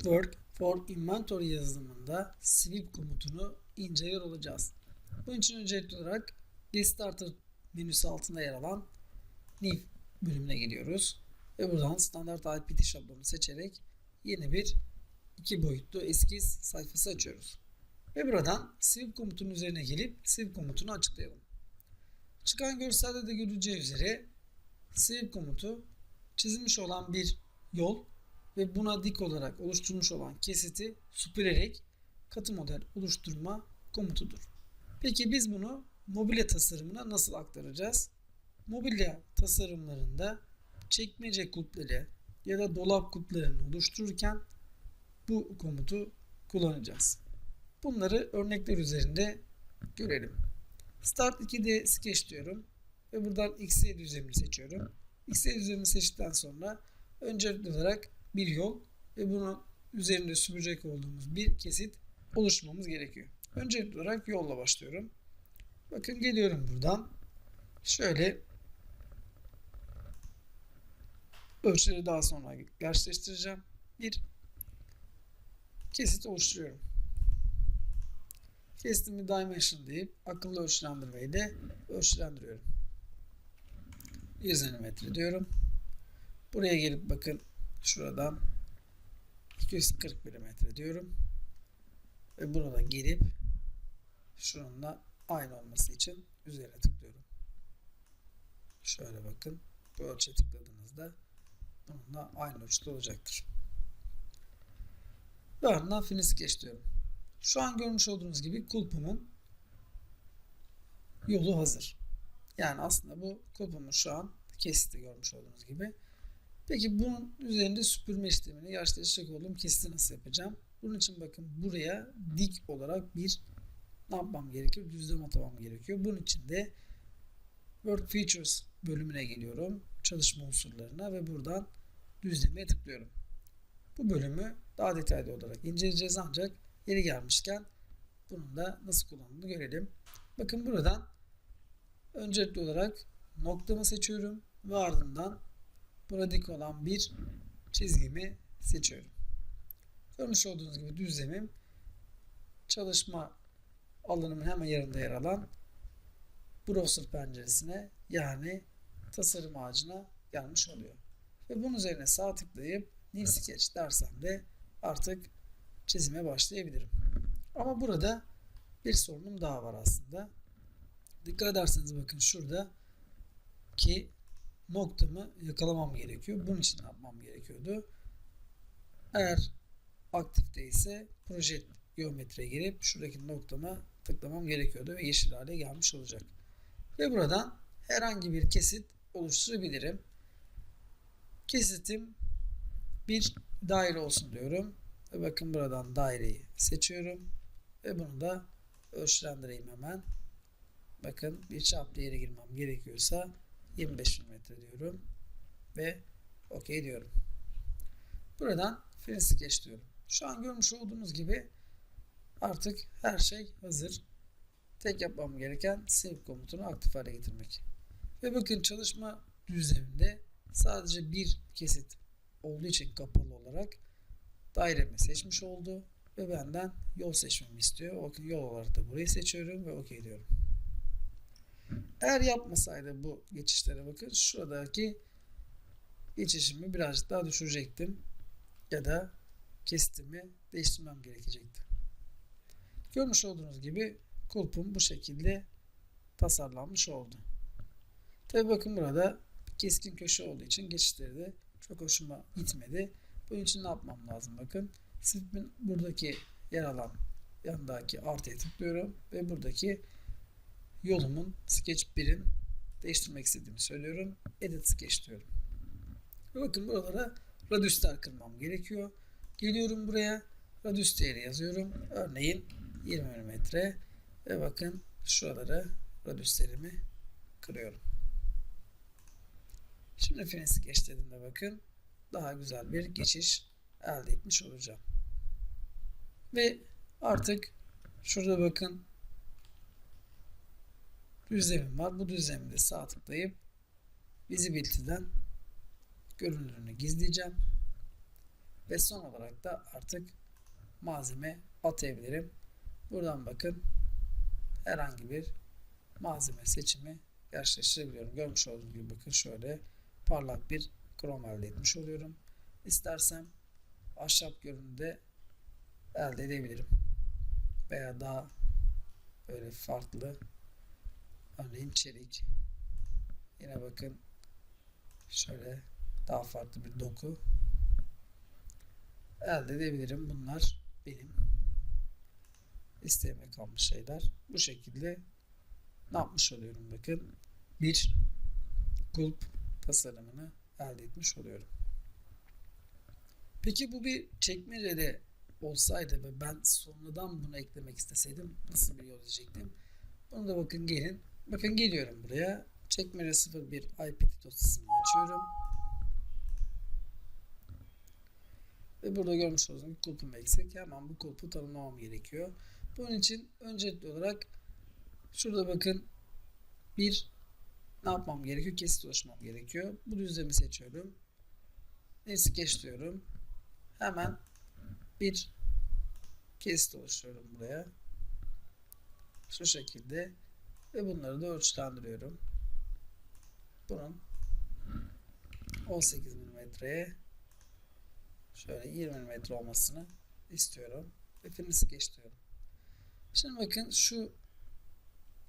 Footwork for Inventory yazılımında sweep komutunu inceliyor olacağız. Bunun için öncelikli olarak Starter menüsü altında yer alan New bölümüne geliyoruz. Ve buradan standart IPT şablonu seçerek yeni bir iki boyutlu eskiz sayfası açıyoruz. Ve buradan sweep komutunun üzerine gelip sweep komutunu açıklayalım. Çıkan görselde de görüleceği üzere sweep komutu çizilmiş olan bir yol ve buna dik olarak oluşturulmuş olan kesiti süpürerek katı model oluşturma komutudur. Peki biz bunu mobilya tasarımına nasıl aktaracağız? Mobilya tasarımlarında çekmece kulpları ya da dolap kulplarını oluştururken bu komutu kullanacağız. Bunları örnekler üzerinde görelim. Start 2D Sketch diyorum ve buradan XY düzlemini seçiyorum. XY düzlemini seçtikten sonra öncelikli olarak bir yol ve bunun üzerinde süpürecek olduğumuz bir kesit oluşturmamız gerekiyor. Öncelikli olarak yolla başlıyorum. Bakın geliyorum buradan. Şöyle ölçüleri daha sonra gerçekleştireceğim. Bir kesit oluşturuyorum. Kesitimi dimension deyip akıllı ölçülendirmeyi de ölçülendiriyorum. 100 mm diyorum. Buraya gelip bakın şuradan 240 mm diyorum. Ve burada gelip şununla aynı olması için üzerine tıklıyorum. Şöyle bakın. Bu ölçüye tıkladığınızda bununla aynı ölçüde olacaktır. Ardından finish geç diyorum. Şu an görmüş olduğunuz gibi kulpumun yolu hazır. Yani aslında bu kulpumun şu an kesiti görmüş olduğunuz gibi. Peki bunun üzerinde süpürme işlemini gerçekleştirecek olduğum kesiti nasıl yapacağım? Bunun için bakın buraya dik olarak bir ne yapmam gerekiyor? Düzlem atamam gerekiyor. Bunun için de Work Features bölümüne geliyorum. Çalışma unsurlarına ve buradan düzlemeye tıklıyorum. Bu bölümü daha detaylı olarak inceleyeceğiz ancak yeri gelmişken bunun da nasıl kullanıldığını görelim. Bakın buradan öncelikli olarak noktamı seçiyorum ve ardından burada dik olan bir çizgimi seçiyorum. Görmüş olduğunuz gibi düzlemim çalışma alanımın hemen yanında yer alan browser penceresine yani tasarım ağacına gelmiş oluyor. Ve bunun üzerine sağ tıklayıp New Sketch dersem de artık çizime başlayabilirim. Ama burada bir sorunum daha var aslında. Dikkat ederseniz bakın şurada ki noktamı yakalamam gerekiyor. Bunun için ne yapmam gerekiyordu? Eğer aktif değilse proje geometriye girip şuradaki noktama tıklamam gerekiyordu ve yeşil hale gelmiş olacak. Ve buradan herhangi bir kesit oluşturabilirim. Kesitim bir daire olsun diyorum. Ve bakın buradan daireyi seçiyorum. Ve bunu da ölçülendireyim hemen. Bakın bir çaplı yere girmem gerekiyorsa 25 mm diyorum. Ve OK diyorum. Buradan finish geç diyorum. Şu an görmüş olduğunuz gibi artık her şey hazır. Tek yapmam gereken save komutunu aktif hale getirmek. Ve bakın çalışma düzleminde sadece bir kesit olduğu için kapalı olarak dairemi seçmiş oldu ve benden yol seçmemi istiyor. Yol olarak da burayı seçiyorum ve OK diyorum. Eğer yapmasaydı bu geçişlere bakın şuradaki geçişimi birazcık daha düşürecektim ya da kesitimi değiştirmem gerekecekti. Görmüş olduğunuz gibi kulpum bu şekilde tasarlanmış oldu. Tabi bakın burada keskin köşe olduğu için geçişleri de çok hoşuma gitmedi. Bunun için ne yapmam lazım bakın. Slipimin buradaki yer alan yanındaki artıya tıklıyorum ve buradaki yolumun sketch 1'in değiştirmek istediğimi söylüyorum. Edit sketch diyorum. Ve bakın buralara radiuslar kırmam gerekiyor. Geliyorum buraya radius değeri yazıyorum. Örneğin 20 mm ve bakın şuralara radiuslerimi kırıyorum. Şimdi finish geç dediğimde bakın daha güzel bir geçiş elde etmiş olacağım. Ve artık şurada bakın düzlemim var. Bu düzlemde sağ tıklayıp Visibility'den görünürünü gizleyeceğim. Ve son olarak da artık malzeme atayabilirim. Buradan bakın herhangi bir malzeme seçimi gerçekleştirebiliyorum. Görmüş olduğunuz gibi bakın şöyle parlak bir krom elde etmiş oluyorum. İstersem ahşap görünümde elde edebilirim. Veya daha böyle farklı örneğin çelik yine bakın şöyle daha farklı bir doku elde edebilirim. Bunlar benim isteğime kalmış şeyler. Bu şekilde ne yapmış oluyorum bakın. Bir kulp tasarımını elde etmiş oluyorum. Peki bu bir çekmecede olsaydı ve ben sonradan bunu eklemek isteseydim nasıl bir yol izleyecektim? Bunu da bakın gelin. Bakın geliyorum buraya. Çekmece 01 IPT dosyasını açıyorum. Ve burada görmüş olduğunuz gibi kulpum eksik. Hemen bu kulpu tanımlamam gerekiyor. Bunun için öncelikli olarak şurada bakın bir ne yapmam gerekiyor? Kesit oluşmam gerekiyor. Bu düzlemi seçiyorum. Neyse geç diyorum. Hemen bir kesit oluşturuyorum buraya. Şu şekilde ve bunları da ölçülendiriyorum. Bunun 18 mm'ye şöyle 20 mm olmasını istiyorum. Ve finisi geç. Şimdi bakın şu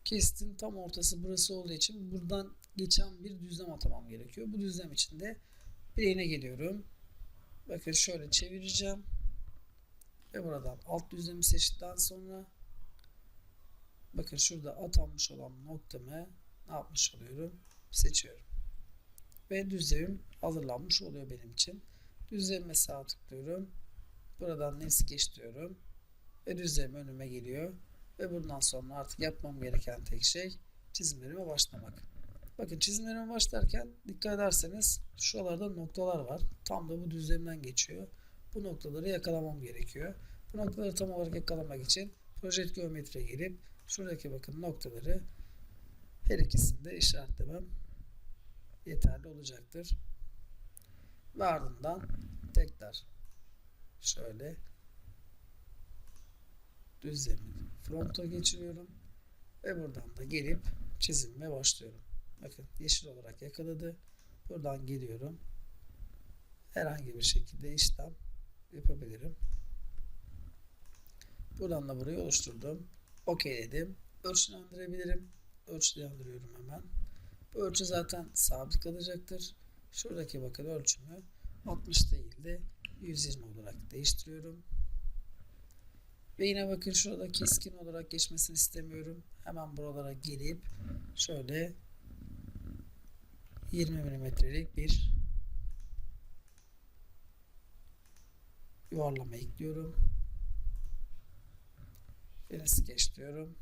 kestin tam ortası burası olduğu için buradan geçen bir düzlem atamam gerekiyor. Bu düzlem için de bileğine geliyorum. Bakın şöyle çevireceğim. Ve buradan alt düzlemi seçtikten sonra bakın şurada atanmış olan noktamı ne yapmış oluyorum? Seçiyorum. Ve düzlemim hazırlanmış oluyor benim için. Düzlemime sağ tıklıyorum. Buradan nesi geç diyorum. Ve düzlem önüme geliyor. Ve bundan sonra artık yapmam gereken tek şey çizimlerime başlamak. Bakın çizimlerime başlarken dikkat ederseniz şuralarda noktalar var. Tam da bu düzlemden geçiyor. Bu noktaları yakalamam gerekiyor. Bu noktaları tam olarak yakalamak için Project Geometri'ye gelip şuradaki bakın noktaları her ikisini de işaretlemem yeterli olacaktır. Ve ardından tekrar şöyle düzlemi fronta geçiriyorum ve buradan da gelip çizimime başlıyorum. Bakın yeşil olarak yakaladı. Buradan geliyorum. Herhangi bir şekilde işlem yapabilirim. Buradan da burayı oluşturdum. OK dedim. Ölçülendirebilirim. Ölçülendiriyorum hemen. Bu ölçü zaten sabit kalacaktır. Şuradaki bakın ölçümü 60 değil de 120 olarak değiştiriyorum. Ve yine bakın şurada keskin olarak geçmesini istemiyorum. Hemen buralara gelip şöyle 20 milimetrelik bir yuvarlama ekliyorum. Finish geç diyorum.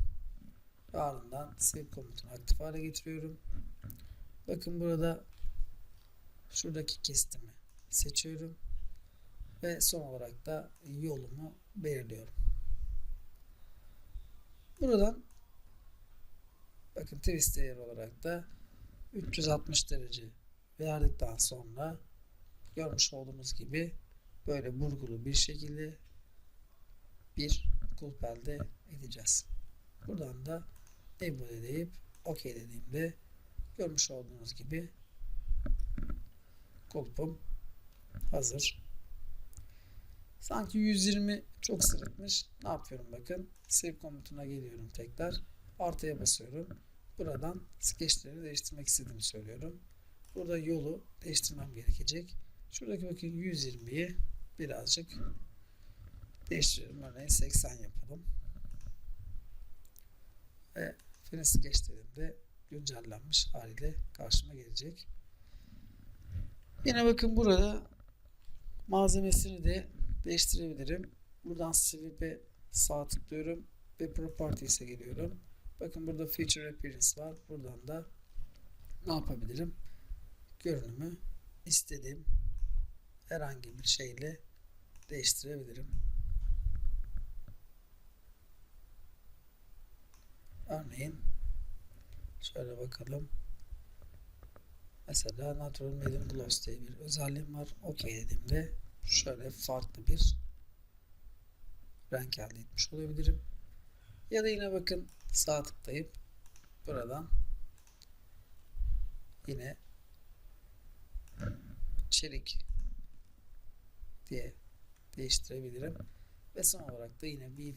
Ve ardından save komutunu aktif hale getiriyorum. Bakın burada şuradaki kesitimi seçiyorum. Ve son olarak da yolumu belirliyorum. Buradan bakın twist değer olarak da 360 derece verdikten sonra görmüş olduğumuz gibi böyle vurgulu bir şekilde bir kulp elde edeceğiz. Buradan da enable deyip OK dediğimde görmüş olduğunuz gibi kulpum hazır. Sanki 120 çok sırıtmış. Ne yapıyorum bakın. Save komutuna geliyorum tekrar. Artıya basıyorum. Buradan skeçleri değiştirmek istediğimi söylüyorum. Burada yolu değiştirmem gerekecek. Şuradaki bakın 120'yi birazcık değiştirelim. Örneğin 80 yapalım. Ve finish geç güncellenmiş haliyle karşıma gelecek. Yine bakın burada malzemesini de değiştirebilirim. Buradan sweep'e sağ tıklıyorum ve properties'e geliyorum. Bakın burada feature appearance var. Buradan da ne yapabilirim? Görünümü istediğim herhangi bir şeyle değiştirebilirim. Örneğin şöyle bakalım. Mesela Natural Medium Gloss diye bir özelliğim var. OK dediğimde şöyle farklı bir renk elde etmiş olabilirim. Ya da yine bakın sağ tıklayıp buradan yine çelik diye değiştirebilirim. Ve son olarak da yine bir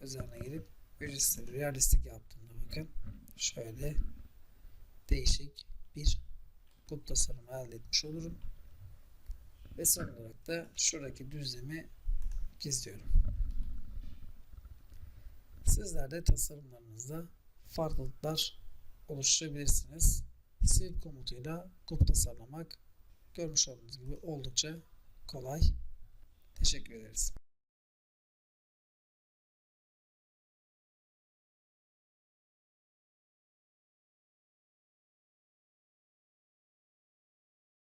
üzerine gelip ücretsiz realistik yaptığımda bakın şöyle değişik bir kulp tasarımı elde etmiş olurum. Ve son olarak da şuradaki düzlemi gizliyorum. Sizler de tasarımlarınızda farklılıklar oluşturabilirsiniz. Sil komutuyla kulp tasarlamak görmüş olduğunuz gibi oldukça kolay. Teşekkür ederiz.